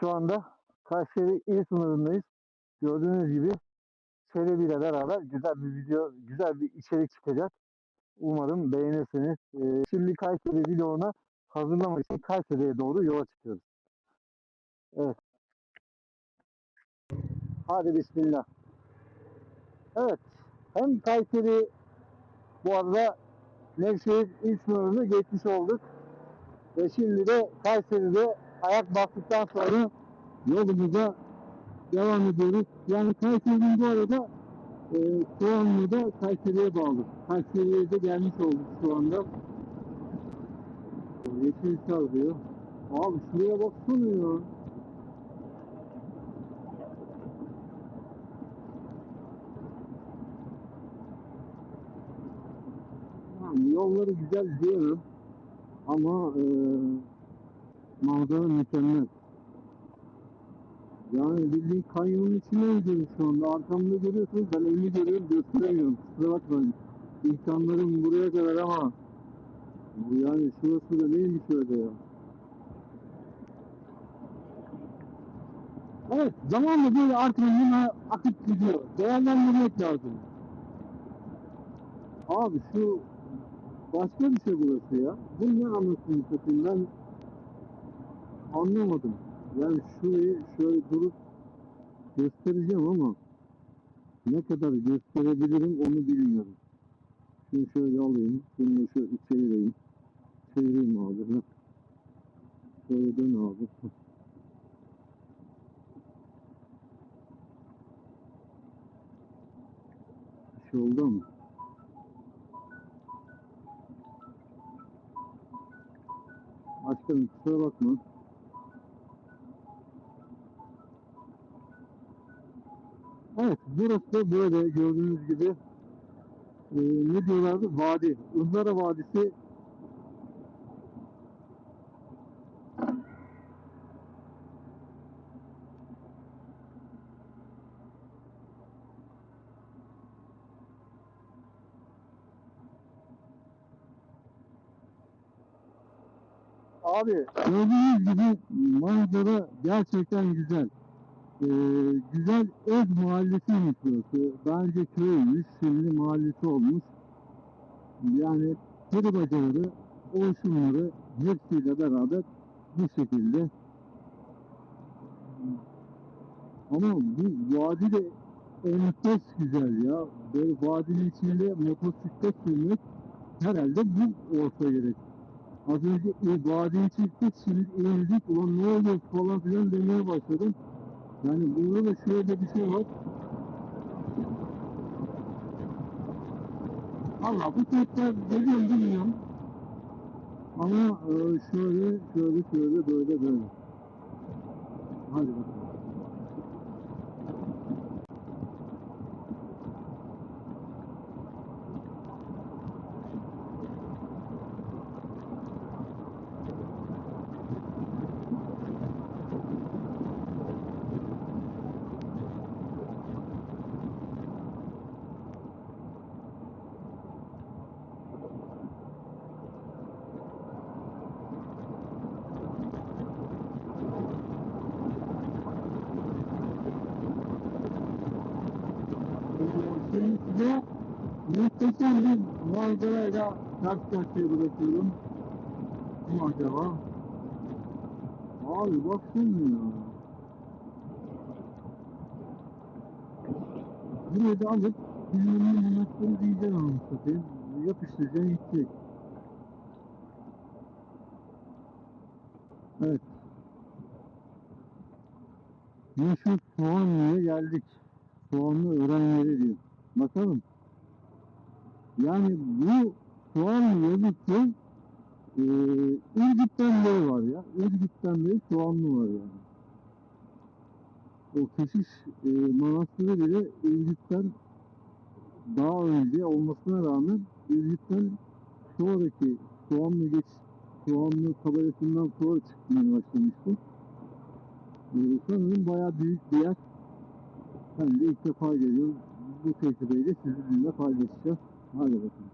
Şu anda Kayseri il sınırındayız. Gördüğünüz gibi Çelebi ile beraber güzel bir video, güzel bir içerik çıkacak. Umarım beğenirsiniz. Ee, şimdi Kayseri vloguna hazırlamak için Kayseri'ye doğru yola çıkıyoruz. Evet. Hadi bismillah. Evet. Hem Kayseri bu arada Nevşehir il sınırını geçmiş olduk. Ve şimdi de Kayseri'de ayak bastıktan sonra yolumuza devam ediyoruz. Yani Kayseri'nin bu arada e, Soğanlı da Kayseri'ye bağlı. Kayseri'ye de gelmiş olduk şu anda. Yeşil diyor. Abi şuraya baksana ya. Yani yolları güzel diyorum. Ama e, manzara mükemmel. Yani bildiğin kanyonun içine gidiyoruz şu anda. Arkamda görüyorsunuz ben elimi görüyorum gösteremiyorum. Kusura bakmayın. İnsanların buraya kadar ama bu yani şurası da neymiş öyle ya. Evet zamanla böyle arkamdan akıp gidiyor. Değerlendirmek lazım. Abi şu başka bir şey burası ya. Bu ne anlatayım satayım ben anlamadım. Yani şurayı şöyle durup göstereceğim ama ne kadar gösterebilirim onu bilmiyorum. Şimdi şöyle alayım. Bunu şöyle çevireyim. Çevireyim abi. Şöyle dön abi. Bir şey oldu ama. Başkanım kusura bakma. Da böyle gördüğünüz gibi e, ne diyorlardı? Vadi. Izlara Vadisi Abi gördüğünüz gibi manzara gerçekten güzel. Ee, güzel Öz Mahallesi'ymiş burası. Daha önce köymüş, şimdi mahallesi olmuş. Yani peri bacaları, oluşumları hepsiyle beraber bu şekilde. Ama bu vadi de enfes güzel ya. Böyle vadinin içinde motosiklet sürmek herhalde bu olsa gerek. Az önce e, vadiye çıktık, şimdi eğildik, ulan ne oluyor falan filan demeye başladım. Yani burada da şöyle bir şey var. Allah bu tekrar geliyor bilmiyorum. Ama e, şöyle, şöyle, şöyle, böyle, böyle. Hadi bakalım. Şimdi size muhteşem bir manzarayla karşı karşıya bırakıyorum. Bu acaba? Abi baksana ya. Burayı da alıp bilmem ne monastırı diyeceksin anasını satayım. Yapıştıracaksın gidecek. Evet. Meşhur Soğanlı'ya geldik. Soğanlı öğren diyor. Bakalım. Yani bu Soğanlı yazısı e, İrgit'ten beri var ya. İrgit'ten beri Soğanlı var yani. O keşiş e, manastırı bile İrgit'ten daha önce olmasına rağmen İrgit'ten sonraki Soğanlı geç Soğanlı kabaresinden sonra çıkmaya başlamıştı. E, sanırım bayağı büyük bir yer. Ben de ilk defa geliyorum. Bu tecrübeyle sizinle paylaşacağım. Hadi bakalım.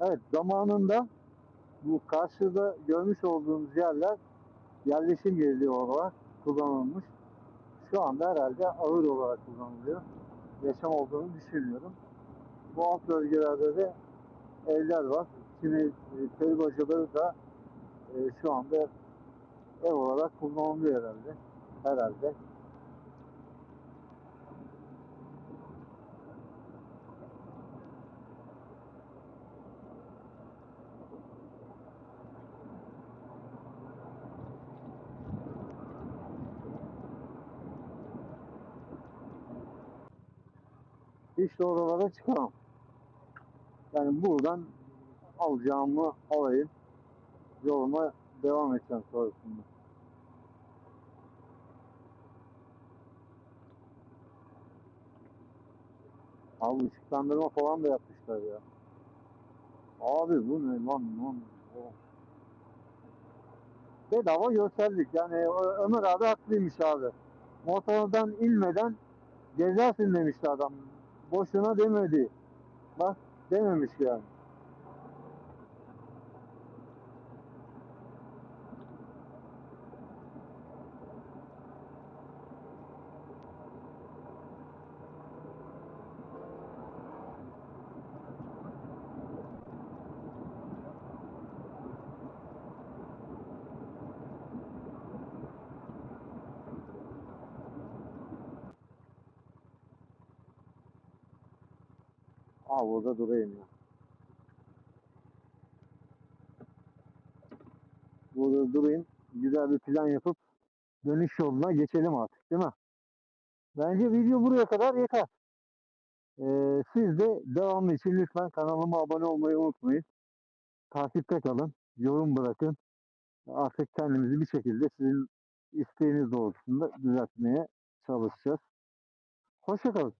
Evet zamanında bu karşıda görmüş olduğumuz yerler yerleşim yerli olarak kullanılmış. Şu anda herhalde ağır olarak kullanılıyor. Yaşam olduğunu düşünüyorum. Bu alt bölgelerde de evler var. Kimi e, köy bacaları da e, şu anda ev olarak kullanılıyor herhalde. Herhalde. De oralara çıkamam. Yani buradan alacağımı alayım. Yoluma devam edeceğim sonrasında. Abi ışıklandırma falan da yapmışlar ya. Abi bu ne lan lan. Bedava gösterdik. Yani Ömer abi haklıymış abi. Motordan inmeden gezersin demişti adam. Boşuna demedi. Bak dememiş yani. Aa burada durayım ya. Burada durayım. Güzel bir plan yapıp dönüş yoluna geçelim artık değil mi? Bence video buraya kadar yeter. Ee, siz de devamlı için lütfen kanalıma abone olmayı unutmayın. Takipte kalın. Yorum bırakın. Artık kendimizi bir şekilde sizin isteğiniz doğrultusunda düzeltmeye çalışacağız. Hoşçakalın.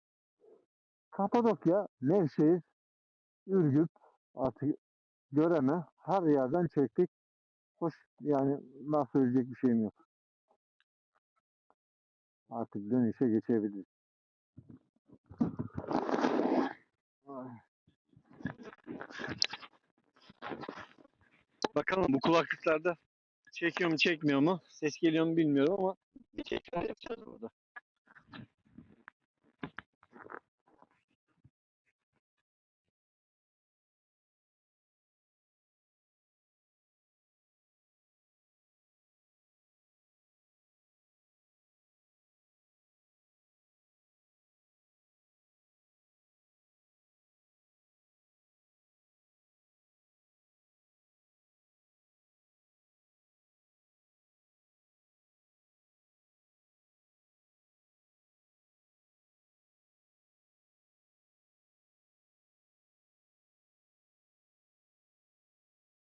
Kapadokya, Nevşehir, Ürgüp, artık Göreme her yerden çektik. Hoş yani laf söyleyecek bir şeyim yok. Artık dönüşe geçebiliriz. Bakalım bu kulaklıklarda çekiyor mu çekmiyor mu? Ses geliyor mu bilmiyorum ama bir tekrar yapacağız burada.